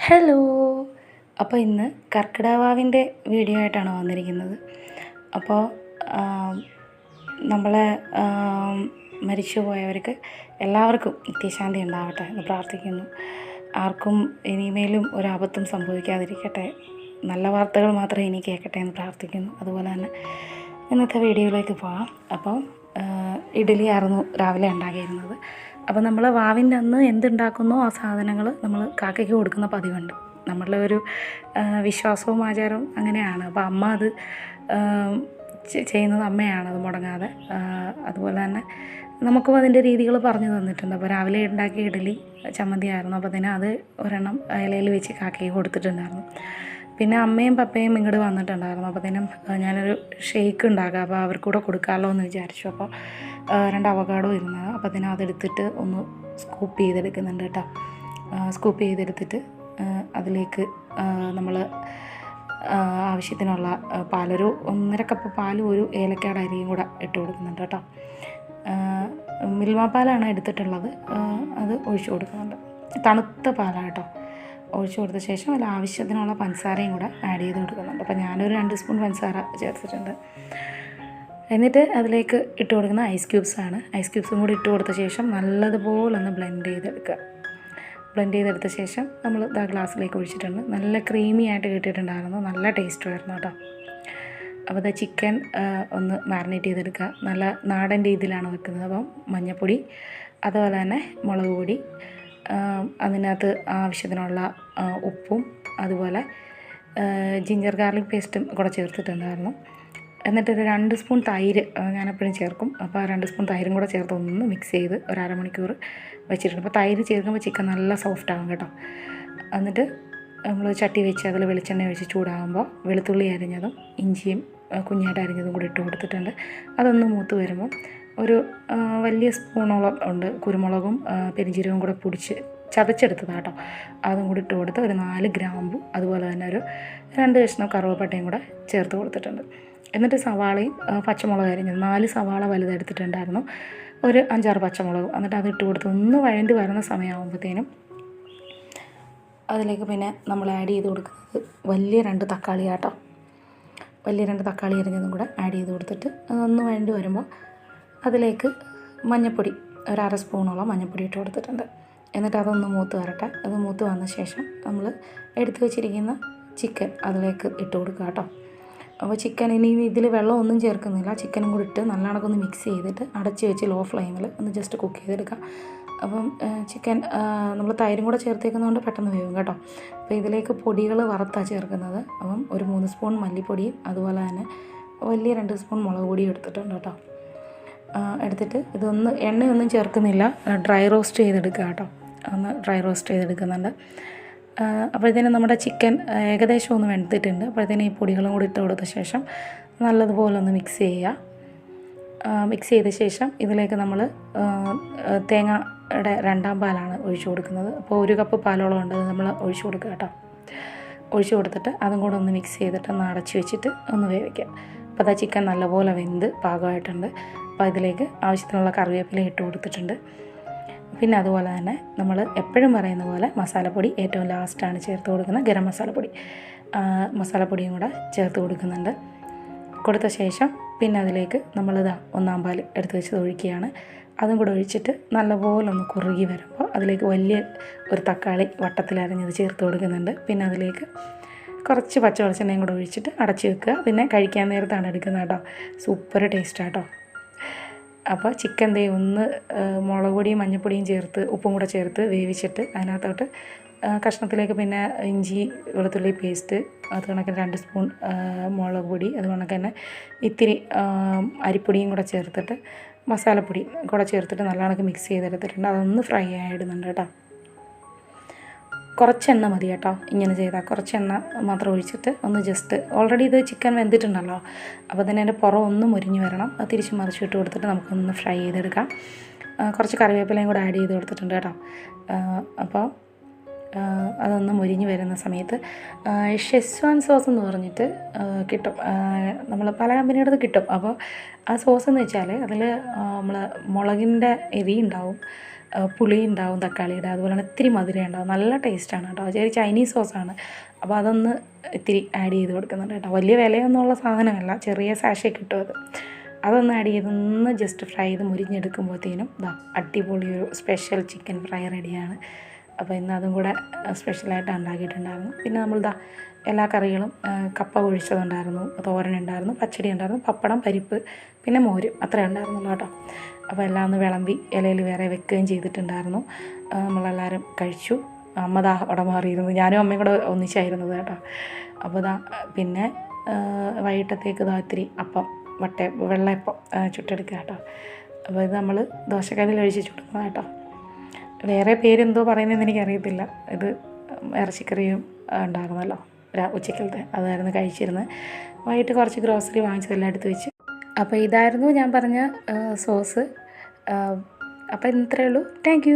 Hello. അപ്പോൾ ഇന്ന് കർക്കിടവാവിന്റെ video ആയിട്ടാണ് വന്നിരിക്കുന്നത്. അപ്പോൾ നമ്മളെ മരിച്ചു പോയവർക്ക് എല്ലാവർക്കും നിത്യശാന്തി ഉണ്ടാവട്ടെ എന്ന് പ്രാർത്ഥിക്കുന്നു. ആർക്കും ഇനിമേലും ഒരബദ്ധം സംഭവിക്കാതിരിക്കട്ടെ. നല്ല വാർത്തകൾ മാത്രമേ ഇനി കേൾക്കട്ടെ എന്ന് പ്രാർത്ഥിക്കുന്നു. അതുപോലെ തന്നെ ഇന്നത്തെ വീഡിയോയിലേക്ക് പോകാം. അപ്പം ഇഡ്ഡലി ആയിരുന്നു രാവിലെ ഉണ്ടാക്കിയിരുന്നത്. അപ്പോൾ നമ്മൾ വാവിന്റെ അന്ന് എന്തുണ്ടാക്കുന്നോ ആ സാധനങ്ങൾ നമ്മൾ കാക്കയ്ക്ക് കൊടുക്കുന്ന പതിവുണ്ട്. നമ്മളുടെ ഒരു വിശ്വാസവും ആചാരവും അങ്ങനെയാണ്. അപ്പോൾ അമ്മ അത് ചെയ്യുന്നത് അമ്മയാണ് അത് മുടങ്ങാതെ. അതുപോലെ തന്നെ നമുക്കും അതിന്റെ രീതികൾ പറഞ്ഞു തന്നിട്ടുണ്ട്. അപ്പോൾ രാവിലെ ഉണ്ടാക്കിയ ഇഡലി ചമ്മന്തി ആയിരുന്നു അപ്പോൾ തന്നെ അത് ഒരെണ്ണം ഇലയിൽ വെച്ച് കാക്കയ്ക്ക് കൊടുത്തിട്ടുണ്ടായിരുന്നു. പിന്നെ അമ്മയും പപ്പയും ഇങ്ങോട്ട് വന്നിട്ടുണ്ടായിരുന്നു. അപ്പോൾ തന്നെ ഞാനൊരു ഷെയ്ക്ക് ഉണ്ടാക്കാം. അപ്പോൾ അവർക്ക് കൂടെ കൊടുക്കാമല്ലോ എന്ന് വിചാരിച്ചു. അപ്പോൾ രണ്ട് അവകാടോ ഇരുന്നത് അപ്പോൾ തന്നെ അതെടുത്തിട്ട് ഒന്ന് സ്കൂപ്പ് ചെയ്തെടുക്കുന്നുണ്ട് കേട്ടോ സ്കൂപ്പ് ചെയ്തെടുത്തിട്ട് അതിലേക്ക് നമ്മൾ ആവശ്യത്തിനുള്ള പാലൊരു ഒന്നര കപ്പ് പാലും ഒരു ഏലക്കാട് അരിയും കൂടെ ഇട്ട് കൊടുക്കുന്നുണ്ട് കേട്ടോ മിൽമ പാലാണ് എടുത്തിട്ടുള്ളത്. അത് ഒഴിച്ചു കൊടുക്കുന്നുണ്ട്. തണുത്ത പാലാണ് കേട്ടോ ഒഴിച്ചു കൊടുത്ത ശേഷം അതിൽ ആവശ്യത്തിനുള്ള പഞ്ചസാരയും കൂടെ ആഡ് ചെയ്ത് കൊടുക്കുന്നുണ്ട്. അപ്പോൾ ഞാനൊരു രണ്ട് സ്പൂൺ പഞ്ചസാര ചേർത്തിട്ടുണ്ട്. എന്നിട്ട് അതിലേക്ക് ഇട്ട് കൊടുക്കുന്ന ഐസ് ക്യൂബ്സ് ആണ്. ഐസ് ക്യൂബ്സും കൂടി ഇട്ട് കൊടുത്ത ശേഷം നല്ലതുപോലെ ഒന്ന് ബ്ലെൻഡ് ചെയ്തെടുക്കുക. ബ്ലെൻഡ് ചെയ്തെടുത്ത ശേഷം നമ്മൾ ഇതാ ഗ്ലാസ്സിലേക്ക് ഒഴിച്ചിട്ടുണ്ട്. നല്ല ക്രീമി ആയിട്ട് കിട്ടിയിട്ടുണ്ടായിരുന്നു. നല്ല ടേസ്റ്റ് ആയിരുന്നു കേട്ടോ. അപ്പോൾ ഇത് ചിക്കൻ ഒന്ന് മാറിനേറ്റ് ചെയ്തെടുക്കുക. നല്ല നാടൻ രീതിയിലാണ് വെക്കുന്നത്. അപ്പം മഞ്ഞൾപ്പൊടി അതുപോലെ തന്നെ മുളക് പൊടി ആ, അതിനകത്ത് ആവശ്യത്തിനുള്ള ഉപ്പും അതുപോലെ ജിഞ്ചർ ഗാർലിക് പേസ്റ്റും കൂടെ ചേർത്തിട്ടുണ്ടായിരുന്നു. എന്നിട്ടൊരു രണ്ട് സ്പൂൺ തൈര് ഞാനെപ്പോഴും ചേർക്കും. അപ്പോൾ ആ രണ്ട് സ്പൂൺ തൈരും കൂടെ ചേർത്ത് ഒന്ന് മിക്സ് ചെയ്ത് ഒരു അരമണിക്കൂർ വെച്ചിട്ടുണ്ട്. അപ്പോൾ തൈര് ചേർക്കുമ്പോൾ ചിക്കൻ നല്ല സോഫ്റ്റ് ആകും കേട്ടോ. എന്നിട്ട് നമ്മൾ ചട്ടി വെച്ച് അതിൽ വെളിച്ചെണ്ണ ഒഴിച്ച് ചൂടാകുമ്പോൾ വെളുത്തുള്ളി അരിഞ്ഞതും ഇഞ്ചിയും കുഞ്ഞായിട്ട് അരിഞ്ഞതും കൂടി ഇട്ട് കൊടുത്തിട്ടുണ്ട്. അതൊന്ന് മൂത്ത് വരുമ്പോൾ ഒരു വലിയ സ്പൂണോളം ഉണ്ട്. കുരുമുളകും പെരിഞ്ചീരകവും കൂടെ പൊടിച്ച് ചതച്ചെടുത്തതാണ് കേട്ടോ അതും കൂടി ഇട്ട് കൊടുത്ത് ഒരു നാല് ഗ്രാമ്പും അതുപോലെ തന്നെ ഒരു രണ്ട് കഷ്ണം കറുവപ്പട്ടയും കൂടെ ചേർത്ത് കൊടുത്തിട്ടുണ്ട്. എന്നിട്ട് സവാളയും പച്ചമുളക് അരിഞ്ഞത് നാല് സവാള വലുതെടുത്തിട്ടുണ്ടായിരുന്നു. ഒരു അഞ്ചാറ് പച്ചമുളകും. എന്നിട്ട് അത് ഇട്ട് കൊടുത്ത് ഒന്ന് വഴണ്ടി വരുന്ന സമയമാകുമ്പോഴത്തേനും അതിലേക്ക് പിന്നെ നമ്മൾ ആഡ് ചെയ്ത് കൊടുക്കുന്നത് വലിയ രണ്ട് തക്കാളി ആട്ടോ. വലിയ രണ്ട് തക്കാളി അരിഞ്ഞതും കൂടെ ആഡ് ചെയ്ത് കൊടുത്തിട്ട് അതൊന്ന് വഴണ്ടി വരുമ്പോൾ അതിലേക്ക് മഞ്ഞൾപ്പൊടി ഒരു അര സ്പൂണോളം മഞ്ഞൾപ്പൊടി ഇട്ട് കൊടുത്തിട്ടുണ്ട്. എന്നിട്ട് അതൊന്ന് മൂത്ത് വരട്ടെ. അത് മൂത്ത് വന്ന ശേഷം നമ്മൾ എടുത്തു വെച്ചിരിക്കുന്ന ചിക്കൻ അതിലേക്ക് ഇട്ട് കൊടുക്കുക കേട്ടോ. അപ്പോൾ ചിക്കൻ ഇനി ഇതിൽ വെള്ളമൊന്നും ചേർക്കുന്നില്ല. ചിക്കനും കൂടി ഇട്ട് നല്ലവണ്ണം ഒന്ന് മിക്സ് ചെയ്തിട്ട് അടച്ച് വെച്ച് ലോ ഫ്ലെയിമിൽ ഒന്ന് ജസ്റ്റ് കുക്ക് ചെയ്തെടുക്കുക അപ്പം ചിക്കൻ നമ്മൾ തൈരും കൂടെ ചേർത്തേക്കുന്നതുകൊണ്ട് പെട്ടെന്ന് വേവും കേട്ടോ. അപ്പോൾ ഇതിലേക്ക് പൊടികൾ വറുത്താണ് ചേർക്കുന്നത്. അപ്പം ഒരു മൂന്ന് സ്പൂൺ മല്ലിപ്പൊടിയും അതുപോലെ തന്നെ വലിയ രണ്ട് സ്പൂൺ മുളക് പൊടിയും എടുത്തിട്ടുണ്ട് കേട്ടോ. എടുത്തിട്ട് ഇതൊന്ന് എണ്ണയൊന്നും ചേർക്കുന്നില്ല. ഡ്രൈ റോസ്റ്റ് ചെയ്തെടുക്കുക കേട്ടോ. ഒന്ന് ഡ്രൈ റോസ്റ്റ് ചെയ്തെടുക്കുന്നുണ്ട്. അപ്പോഴത്തേനും നമ്മുടെ ചിക്കൻ ഏകദേശം ഒന്ന് വെന്തിട്ടുണ്ട്. അപ്പോഴത്തേനും ഈ പൊടികളും കൂടി ഇട്ട് കൊടുത്ത ശേഷം നല്ലതുപോലെ ഒന്ന് മിക്സ് ചെയ്യുക. മിക്സ് ചെയ്ത ശേഷം ഇതിലേക്ക് നമ്മൾ തേങ്ങയുടെ രണ്ടാം പാലാണ് ഒഴിച്ചു കൊടുക്കുന്നത്. അപ്പോൾ ഒരു കപ്പ് പാലോളം ഉണ്ട്. നമ്മൾ ഒഴിച്ചു കൊടുക്കുക കേട്ടോ. ഒഴിച്ചു കൊടുത്തിട്ട് അതും കൂടെ ഒന്ന് മിക്സ് ചെയ്തിട്ട് ഒന്ന് അടച്ചു വെച്ചിട്ട് ഒന്ന് വേവിക്കുക. അപ്പോൾ അതാ ചിക്കൻ നല്ലപോലെ വെന്ത് പാകമായിട്ടുണ്ട്. അപ്പോൾ ഇതിലേക്ക് ആവശ്യത്തിനുള്ള കറിവേപ്പില ഇട്ട് കൊടുത്തിട്ടുണ്ട്. പിന്നെ അതുപോലെ തന്നെ നമ്മൾ എപ്പോഴും പറയുന്ന പോലെ മസാലപ്പൊടി ഏറ്റവും ലാസ്റ്റാണ് ചേർത്ത് കൊടുക്കുന്ന ഗരം മസാലപ്പൊടി മസാലപ്പൊടിയും കൂടെ ചേർത്ത് കൊടുക്കുന്നുണ്ട്. കൊടുത്ത ശേഷം പിന്നെ അതിലേക്ക് നമ്മളിതാ ഒന്നാം പാൽ എടുത്ത് വെച്ചത് ഒഴിക്കുകയാണ്. അതും കൂടെ ഒഴിച്ചിട്ട് നല്ലപോലെ ഒന്ന് കുറുകി വരുമ്പോൾ അതിലേക്ക് വലിയ ഒരു തക്കാളി വട്ടത്തിലരിഞ്ഞത് ചേർത്ത് കൊടുക്കുന്നുണ്ട്. പിന്നെ അതിലേക്ക് കുറച്ച് പച്ച വെളിച്ചെണ്ണയും കൂടെ ഒഴിച്ചിട്ട് അടച്ച് വെക്കുക. പിന്നെ കഴിക്കാൻ നേരത്താണ് എടുക്കുന്നത് കേട്ടോ. സൂപ്പർ ടേസ്റ്റാട്ടോ. അപ്പോൾ ചിക്കൻ ദേ ഒന്ന് മുളക് പൊടിയും മഞ്ഞൾപ്പൊടിയും ചേർത്ത് ഉപ്പും കൂടെ ചേർത്ത് വേവിച്ചിട്ട് അതിനകത്തോട്ട് കഷ്ണത്തിലേക്ക് പിന്നെ ഇഞ്ചി വെളുത്തുള്ളി പേസ്റ്റ് അത് കണക്ക് രണ്ട് സ്പൂൺ മുളക് പൊടി അത് കണക്ക് തന്നെ ഇത്തിരി അരിപ്പൊടിയും കൂടെ ചേർത്തിട്ട് മസാലപ്പൊടി കൂടെ ചേർത്തിട്ട് നല്ലോണം മിക്സ് ചെയ്തെടുത്തിട്ടുണ്ട്. അതൊന്ന് ഫ്രൈ ആയിടുന്നുണ്ട് കേട്ടോ. കുറച്ച് എണ്ണ മതി കേട്ടോ. ഇങ്ങനെ ചെയ്താൽ കുറച്ച് എണ്ണ മാത്രം ഒഴിച്ചിട്ട് ഒന്ന് ജസ്റ്റ് ഓൾറെഡി ഇത് ചിക്കൻ വെന്തിട്ടുണ്ടല്ലോ. അപ്പോൾ തന്നെ അതിന്റെ പുറം ഒന്ന് മുരിഞ്ഞ് വരണം. അത് തിരിച്ച് മറിച്ചിട്ട് കൊടുത്തിട്ട് നമുക്കൊന്ന് ഫ്രൈ ചെയ്തെടുക്കാം. കുറച്ച് കറിവേപ്പിലയും കൂടെ ആഡ് ചെയ്ത് കൊടുത്തിട്ടുണ്ട് കേട്ടോ. അപ്പോൾ അതൊന്ന് മുരിഞ്ഞ് വരുന്ന സമയത്ത് ഷെസ്വാൻ സോസ് എന്ന് പറഞ്ഞിട്ട് കിട്ടും. നമ്മൾ പല കമ്പനിയുടെ കിട്ടും. അപ്പോൾ ആ സോസ് എന്ന് വെച്ചാൽ അതിൽ നമ്മൾ മുളകിന്റെ എരി ഉണ്ടാവും പുളി ഉണ്ടാവും തക്കാളിയുടെ അതുപോലെ തന്നെ ഇത്തിരി മധുരം ഉണ്ടാവും. നല്ല ടേസ്റ്റാണ് കേട്ടോ. ചെറിയ ചൈനീസ് സോസാണ് അപ്പോൾ അതൊന്ന് ഇത്തിരി ആഡ് ചെയ്ത് കൊടുക്കുന്നുണ്ട് കേട്ടോ. വലിയ വിലയൊന്നുമുള്ള സാധനമല്ല ചെറിയ സാഷേ കിട്ടും അത് അതൊന്ന് ആഡ് ചെയ്ത് ഒന്ന് ജസ്റ്റ് ഫ്രൈ ചെയ്ത് മുരിഞ്ഞെടുക്കുമ്പോഴത്തേനും ഇതാ അടിപൊളി ഒരു സ്പെഷ്യൽ ചിക്കൻ ഫ്രൈ റെഡിയാണ് അപ്പോൾ ഇന്ന് അതും കൂടെ സ്പെഷ്യലായിട്ട് ഉണ്ടാക്കിയിട്ടുണ്ടായിരുന്നു. പിന്നെ നമ്മൾ ഇതാ എല്ലാ കറികളും കപ്പ ഒഴിച്ചതുണ്ടായിരുന്നു തോരൻ ഉണ്ടായിരുന്നു പച്ചടി ഉണ്ടായിരുന്നു പപ്പടം പരിപ്പ് പിന്നെ മോര്. അത്രേ ഉണ്ടായിരുന്നുള്ളൂ കേട്ടോ. അപ്പോൾ എല്ലാം ഒന്ന് വിളമ്പി ഇലയിൽ വേറെ വെക്കുകയും ചെയ്തിട്ടുണ്ടായിരുന്നു. നമ്മളെല്ലാവരും കഴിച്ചു. അമ്മ ദാ അവിടെ മാറിയിരുന്നു. ഞാനും അമ്മയും കൂടെ ഒന്നിച്ചായിരുന്നത് കേട്ടോ. അപ്പോൾ ദാ പിന്നെ വൈകിട്ടത്തേക്ക് ദാ ഇത്തിരി അപ്പം വട്ട വെള്ളയപ്പം ചുട്ടെടുക്കുക കേട്ടോ. അപ്പോൾ ഇത് നമ്മൾ ദോശക്കല്ലിൽ ഒഴിച്ച് ചുടുന്നത് കേട്ടോ. വേറെ പേരെന്തോ പറയുന്നതെന്ന് എനിക്കറിയത്തില്ല. ഇത് ഇറച്ചിക്കറിയും ഉണ്ടായിരുന്നല്ലോ. ഉച്ചയ്ക്കലത്തെ അതായിരുന്നു കഴിച്ചിരുന്നത്. വൈകിട്ട് കുറച്ച് ഗ്രോസറി വാങ്ങിച്ചതെല്ലാം എടുത്ത് വെച്ച്. അപ്പോൾ ഇതായിരുന്നു ഞാൻ പറഞ്ഞ സോസ്. അപ്പോൾ ഇത്രയേ ഉള്ളൂ. താങ്ക്